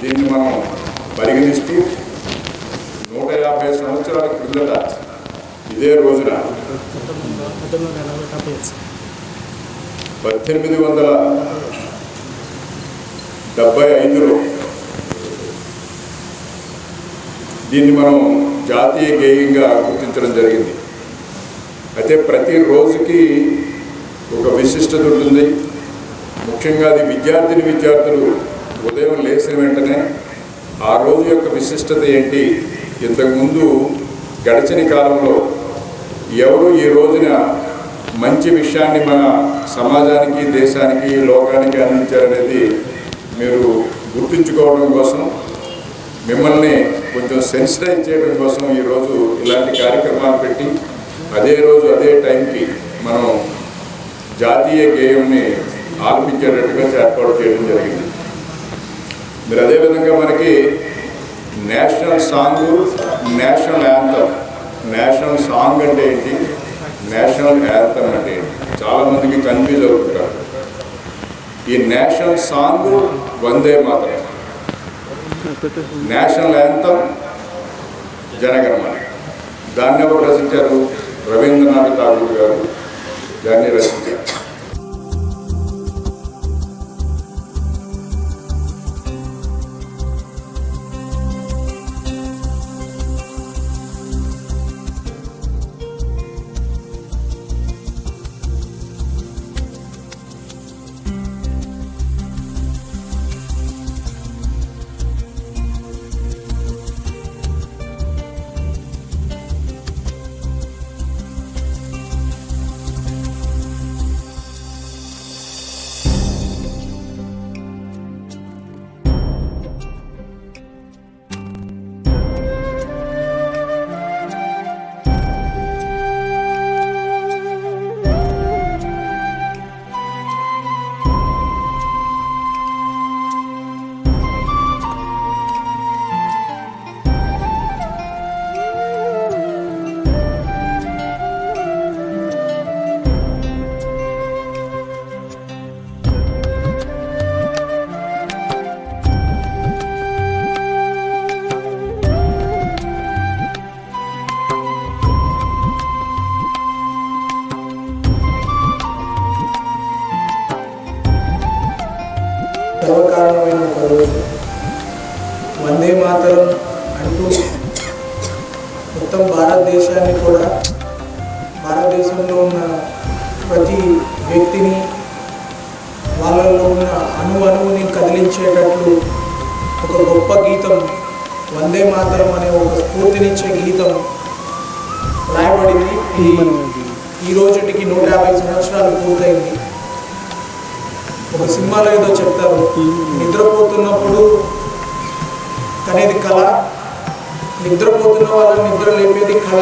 దీన్ని మనం పరిగణిస్తూ నూట యాభై సంవత్సరాల క్రిందట ఇదే రోజున పద్దెనిమిది వందల డెబ్బై ఐదులో దీన్ని మనం జాతీయ గేయంగా గుర్తించడం జరిగింది. అయితే ప్రతి రోజుకి ఒక విశిష్టత ఉంటుంది. ముఖ్యంగా అది విద్యార్థిని విద్యార్థులు ఉదయం లేచిన వెంటనే ఆ రోజు యొక్క విశిష్టత ఏంటి? ఇంతకుముందు గడిచిన కాలంలో ఎవరు ఈ రోజున మంచి విషయాన్ని మన సమాజానికి దేశానికి లోకానికి అందించారనేది మీరు గుర్తుంచుకోవడం కోసం మిమ్మల్ని కొంచెం సెన్సిటైజ్ చేయడం కోసం ఈరోజు ఇలాంటి కార్యక్రమాలు పెట్టి అదే రోజు అదే టైంకి మనం జాతీయ గేయంని ఆలపించేటట్టుగా ఏర్పాటు చేయడం జరిగింది. మీరు అదేవిధంగా మనకి national song national anthem national song అంటే ఏంటి? నేషనల్ యాంథమ్ అంటే ఏంటి? చాలామందికి కన్ఫ్యూజ్ అవుతుంటారు. ఈ national song Vande Mataram. National anthem Jana Gana Mana. దాన్ని ఎవరు రచించారు? రవీంద్రనాథ్ ఠాగూర్ గారు. దాన్ని రచించారు. మాతరం అంటూ మొత్తం భారతదేశాన్ని కూడా భారతదేశంలో ఉన్న ప్రతి వ్యక్తిని వాళ్ళలో ఉన్న అణు అణువుని కదిలించేటట్లు ఒక గొప్ప గీతం వందే మాతరం అనే ఒక స్ఫూర్తినిచ్చే గీతం రాయబడింది. ఈ రోజుటికి నూట యాభై సంవత్సరాలు పూర్తయింది. ఒక సినిమాలో ఏదో చెప్తారు నిద్రపోతున్నప్పుడు అనేది కళ. నిద్రపోతున్న వాళ్ళని నిద్ర లేపేది కళ.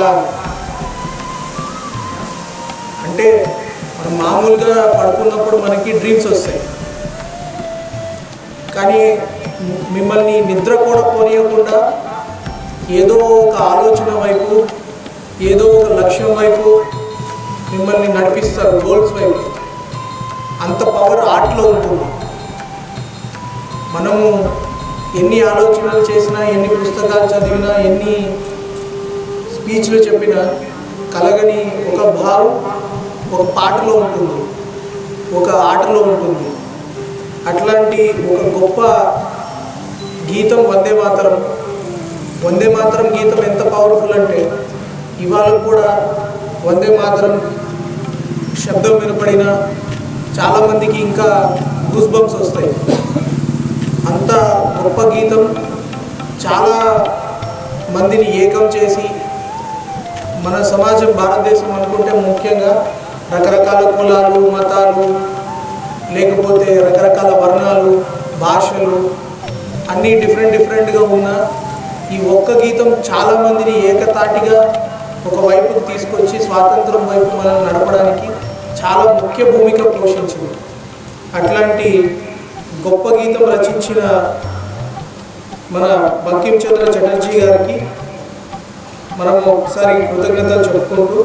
అంటే మనం మామూలుగా పడుకున్నప్పుడు మనకి డ్రీమ్స్ వస్తాయి. కానీ మిమ్మల్ని నిద్ర కూడా పోనీయకుండా ఏదో ఒక ఆలోచన వైపు ఏదో ఒక లక్ష్యం వైపు మిమ్మల్ని నడిపిస్తారు గోల్స్ వైపు. అంత పవర్ ఆర్ట్లో ఉంటుంది. మనము ఎన్ని ఆలోచనలు చేసినా ఎన్ని పుస్తకాలు చదివినా ఎన్ని స్పీచ్లు చెప్పినా కలగని ఒక భావం ఒక పాటలో ఉంటుంది ఒక ఆటలో ఉంటుంది. అట్లాంటి ఒక గొప్ప గీతం వందే మాతరం. వందే మాతరం గీతం ఎంత పవర్ఫుల్ అంటే ఇవాళ కూడా వందే మాతరం శబ్దం వినపడిన చాలామందికి ఇంకా గూస్ బంప్స్ వస్తాయి. అంత గొప్ప గీతం చాలా మందిని ఏకం చేసి మన సమాజం భారతదేశం అనుకుంటే ముఖ్యంగా రకరకాల కులాలు మతాలు లేకపోతే రకరకాల వర్ణాలు భాషలు అన్నీ డిఫరెంట్ డిఫరెంట్గా ఉన్న ఈ ఒక్క గీతం చాలామందిని ఏకతాటిగా ఒక వైపుకు తీసుకొచ్చి స్వాతంత్రం వైపు మనం నడపడానికి చాలా ముఖ్య భూమిక పోషించింది. అట్లాంటి గొప్ప గీతం రచించిన మన బంకిం చంద్ర చటర్జీ గారికి మనం ఒకసారి కృతజ్ఞతలు చెప్పుకుంటూ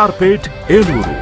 ఎస్ఆర్పేట్ ఏలూరు.